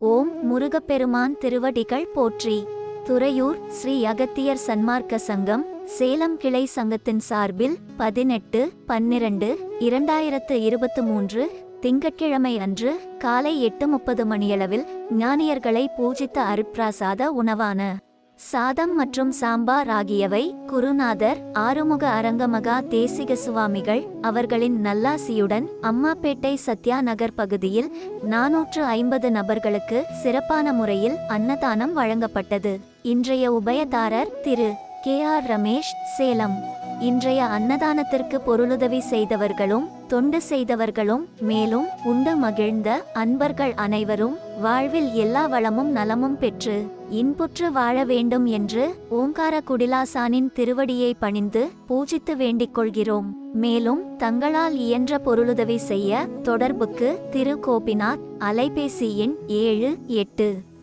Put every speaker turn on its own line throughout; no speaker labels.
ஓம் முருகப்பெருமான் திருவடிகள் போற்றி. துறையூர் ஸ்ரீ அகத்தியர் சன்மார்க்க சங்கம் சேலம் கிளை சங்கத்தின் சார்பில் பதினெட்டு பன்னிரண்டு இரண்டாயிரத்து இருபத்து மூன்று திங்கட்கிழமை அன்று காலை எட்டு முப்பது மணியளவில் ஞானியர்களை பூஜித்த அருட்பிராசாத உணவான சாதம் மற்றும் சாம்பார் ஆகியவை குருநாதர் ஆறுமுக அரங்கமகா தேசிக சுவாமிகள் அவர்களின் நல்லாசியுடன் அம்மாப்பேட்டை சத்யா நகர் பகுதியில் நாநூற்று ஐம்பது நபர்களுக்கு சிறப்பான முறையில் அன்னதானம் வழங்கப்பட்டது. இன்றைய உபயதாரர் திரு. K R Ramesh Salem. இன்றைய அன்னதானத்திற்கு பொருளுதவி செய்தவர்களும் தொண்டு செய்தவர்களும் மேலும் உண்டு மகிழ்ந்த அன்பர்கள் அனைவரும் வாழ்வில் எல்லா வளமும் நலமும் பெற்று இன்புற்று வாழ வேண்டும் என்று ஓங்கார குடிலாசானின் திருவடியை பணிந்து பூஜித்து வேண்டிக் கொள்கிறோம். மேலும் தங்களால் இயன்ற பொருளுதவி செய்ய தொடர்புக்கு திரு கோபிநாத் அலைபேசி எண் ஏழு எட்டு.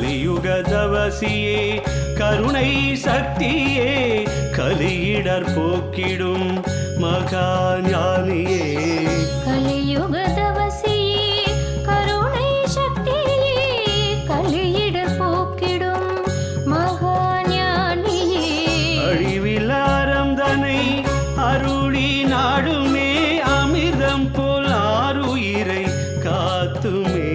கலியுக தவசியே கருணை சக்தியே கலியிடர் போக்கிடும் மகாஞானியே
கலியுக தவசியே கருணை சக்தியே கலியிடர் போக்கிடும் மகாஞானியே
அழிவிலாரம் தனை அருளி நாடுமே அமிர்தம் போல் ஆறுயிரை காத்துமே.